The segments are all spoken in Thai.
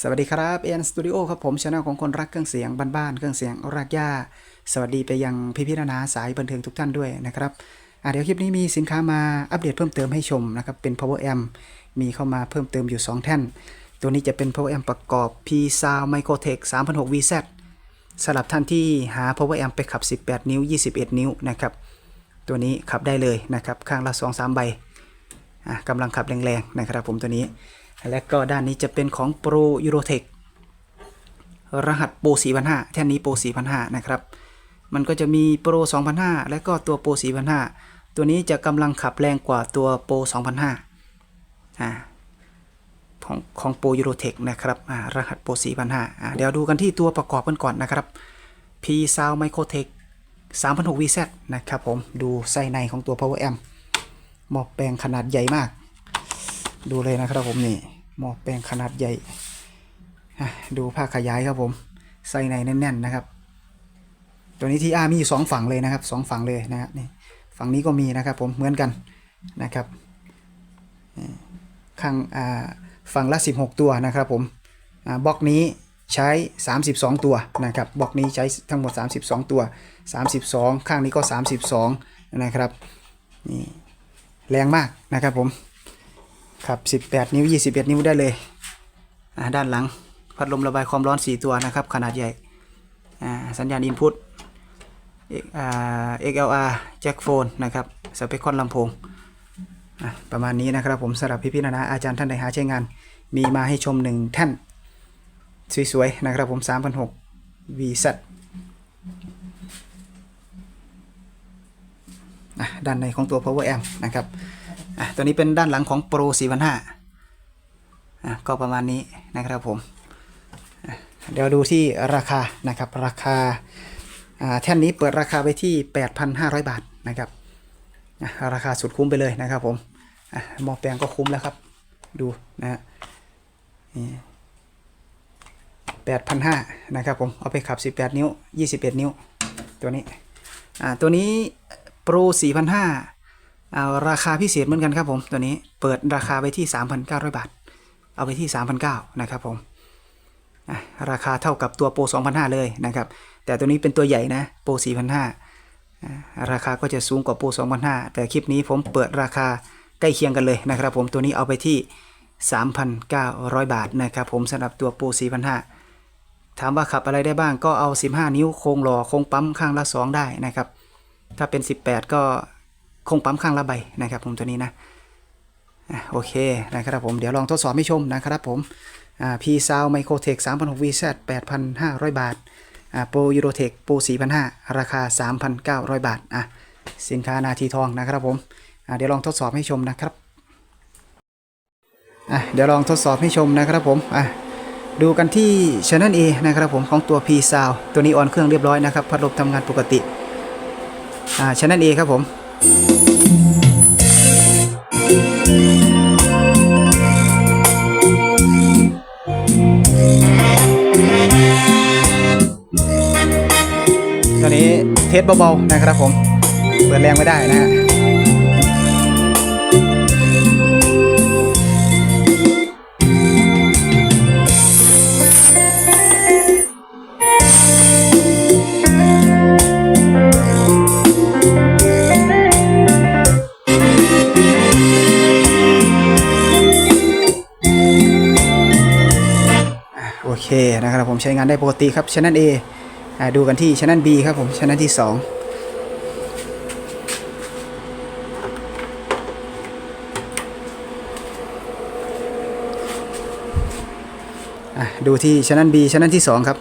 สวัสดีครับเอ็นสตูดิโอครับผมช anel ของคนรักเครื่องเสียงบ้านๆเครื่องเสียงรากหญ้า สวัสดีไปยังพี่พี่นานาสายบันเทิงทุกท่านด้วยนะครับเดี๋ยวคลิปนี้มีสินค้ามาอัปเดตเพิ่มเติมให้ชมนะครับเป็น power amp มีเข้ามาเพิ่มเติมอยู่ 2 แท่น ตัวนี้จะเป็น power amp ประกอบ P Sound Microtech 3006 VZ สำหรับท่านที่หา power amp ไปขับ 18 นิ้ว 21 นิ้วนะครับตัวนี้ขับได้เลยนะครับข้างละ2-3ใบกำลังขับแรงๆนะครับผมตัวนี้ และก็ด้านนี้จะเป็นของ Pro Eurotech รหัส Pro 4005แท่นนี้ Pro 4005นะครับ มันก็จะมี Pro 2005 และก็ตัว Pro 4005 ตัวนี้จะกำลังขับแรงกว่าตัว Pro 2005อ่าของของ Pro Eurotech นะครับรหัส Pro 4005เดี๋ยวดูกันที่ตัวประกอบกันก่อนนะครับ P Sound Microtech 3006 VZ นะครับผม ดูไส้ในของตัว Power Amp หม้อแปลงขนาดใหญ่มาก ดูเลยนะครับผมนี่หม้อแปลงขนาดใหญ่ดูภาคขยายครับผมไส้ในแน่นๆนะครับ ตัวนี้ที่อามีอยู่สองฝั่งเลยนะครับสองฝั่งเลยนะครับนี่ฝั่งนี้ก็มีนะครับผมเหมือนกันนะครับข้างฝั่งละ 16 ตัวนะครับผมบล็อกนี้ใช้ 32 ตัวนะครับบล็อกนี้ใช้ทั้งหมด 32 ตัว 32 ข้างนี้ก็ 32 นะครับนี่แรงมากนะครับผม ครับ18 นิ้ว 21 นิ้วได้เลยด้านหลังพัดลมระบายความร้อน 4 ตัวนะครับ ขนาดใหญ่สัญญาณอินพุต XLR แจ็คโฟนนะครับสเปคคอนลำโพงประมาณนี้นะครับผมสำหรับพี่ๆนะนะอาจารย์ท่านใดหาใช้งาน มีมาให้ชม 1 แท่น สวยๆ นะครับผม3,006 VZ อะด้านในของตัว power amp นะครับ อะตัวนี้เป็นด้านหลังของ Pro 4005อะก็ประมาณนี้นะครับผมเดี๋ยวดูที่ราคานะครับราคาอ่าแท่นนี้เปิดราคาไปที่ 8,500 บาทนะครับอะราคาสุดคุ้มไปเลยนะครับผมอะหมอแปลงก็คุ้มแล้วครับ ดูนะฮะนี่8,500นะครับผม เอาไปขับ 18 นิ้ว 21 นิ้ว ตัวนี้อ่าตัวนี้ Pro 4,500 เอาราคาพิเศษเหมือนกันครับผมตัวนี้เปิดราคาไปที่ 3,900 บาท เอาไปที่ 3,900นะครับผมราคาเท่ากับตัวโปร2,500 เลยนะครับ แต่ตัวนี้เป็นตัวใหญ่นะโปร4,500อะราคาก็จะสูงกว่าโปร2,500 แต่คลิปนี้ผมเปิดราคาใกล้เคียงกันเลยนะครับ ผมตัวนี้เอาไปที่ 3,900 บาทนะครับผมสำหรับตัวโปร4,500 ถามว่าขับอะไรได้บ้างก็เอา 15 นิ้วโครงหล่อโครงปั๊มข้างละ 2 ได้นะครับ ถ้าเป็น 18 ก็ คงปั๊มข้างละใบนะครับ ผมตัวนี้นะโอเคนะครับผมเดี๋ยวลองทดสอบให้ชมนะครับผมอ่า P Sound Microtech 3,600 VZ 8,500บาทอ่า Pro Eurotech Pro 4,500ราคา3,900บาทอะสินค้านาทีทองนะครับผมเดี๋ยวลองทดสอบให้ชมนะครับเดี๋ยวลองทดสอบให้ชมนะครับผมดูกันที่ Channel A นะครับผมของตัว P Sound ตัวนี้ออนเครื่องเรียบร้อยนะครับ พัดลมทำงานปกติอ่าช anel A ครับผม สเบาๆนะครับผมเปิดแรงไม่ได้นะฮะโอเคนะครับผมใช้งานได้ปกติครับช anel A อ่า ดูกันที่ชั้นนั้น B ครับผมชั้นนั้นที่2อะดูที่ชั้นนั้น B ชั้นนั้นที่ 2 ครับ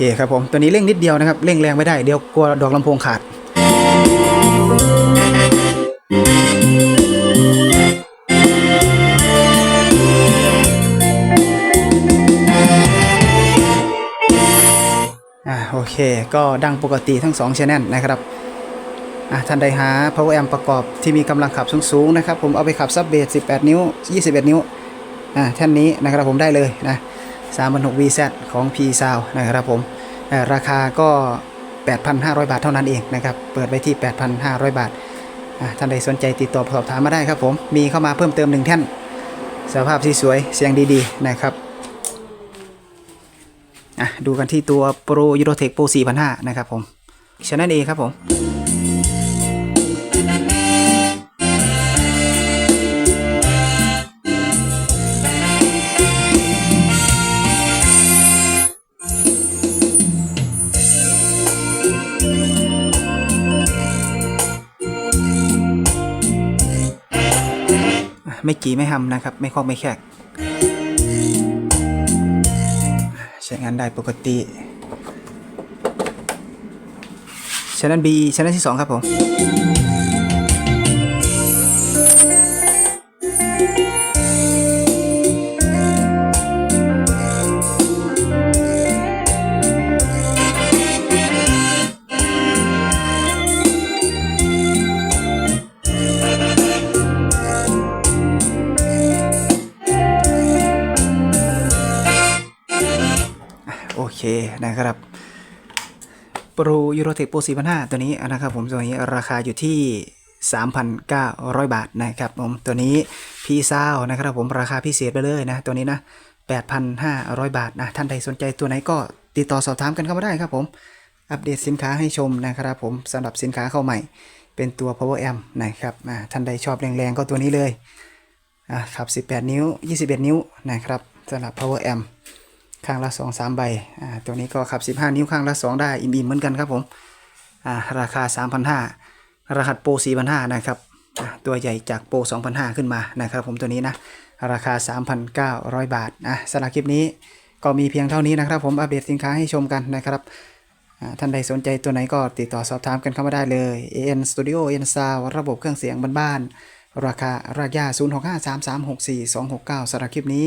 คครับผม ตัวนี้เร่งนิดเดียวนะครับ เร่งแรงไม่ได้ เดี๋ยวกลัวดอกลำโพงขาด อ่าโอเค ก็ดังปกติทั้ง2 channel นะครับอะท่านใดหา power amp ประกอบที่มีกำลังขับสูงๆนะครับ ผมเอาไปขับซับเบส18 นิ้ว 21 นิ้วอะแท่านนี้นะครับผมได้เลยนะ 36 VZ ของ p s o u นะครับผมราคาก็ 8,500 บาทเท่านั้นเองนะครับ เปิดไว้ที่ 8,500 บาทอะท่านใดสนใจติดต่อสอบถามมาได้ครับผม มีเข้ามาเพิ่มเติมหนึ่งแท่นสภาพที่สวยเสียงดีๆนะครับดูกันที่ตัว Pro Eurotech Pro 4,500 นะครับผมชนั้นเองครับผม ไม่จีไม่หำนะครับ ไม่คอกไม่แขกใช้งานได้ปกติชั้นนั้น B ชั้นนั้นที่ 2 ครับผม เคนะครับ Pro Eurotech Pro 4,500ตัวนี้นะครับผมตัวนี้ราคาอยู่ที่ 3,900 บาทนะครับผมตัวนี้พี่ซาวนะครับผมราคาพิเศษไปเลยนะตัวนี้นะ 8,500 บาทนะท่านใดสนใจตัวไหนก็ติดต่อสอบถามกันเข้ามาได้ครับผมอัปเดตสินค้าให้ชมนะครับผมสำหรับสินค้าเข้าใหม่ เป็นตัว Power Amp นะครับท่านใดชอบแรงๆก็ตัวนี้เลยอ่าขับ 18 นิ้ว 21 นิ้วนะครับสำหรับ Power Amp ข้างละ2 3ใบอ่าตัวนี้ก็ขับ 15 นิ้วข้างละ 2 ได้อิ่มๆเหมือนกันครับผมอ่าราคา 3,500 รหัสโปร4,500 นะครับอ่าตัวใหญ่จากโปร2,500 ขึ้นมานะครับผมตัวนี้นะ ราคา 3,900 บาทอะสำหรับคลิปนี้ก็มีเพียงเท่านี้นะครับ ผมอัปเดตสินค้าให้ชมกันนะครับอ่าท่านใดสนใจตัวไหนก็ติดต่อสอบถามกันเข้ามาได้เลย AN Studio AN Sound ระบบเครื่องเสียงบ้านๆราคา รากยา 0653364269สำหรับคลิปนี้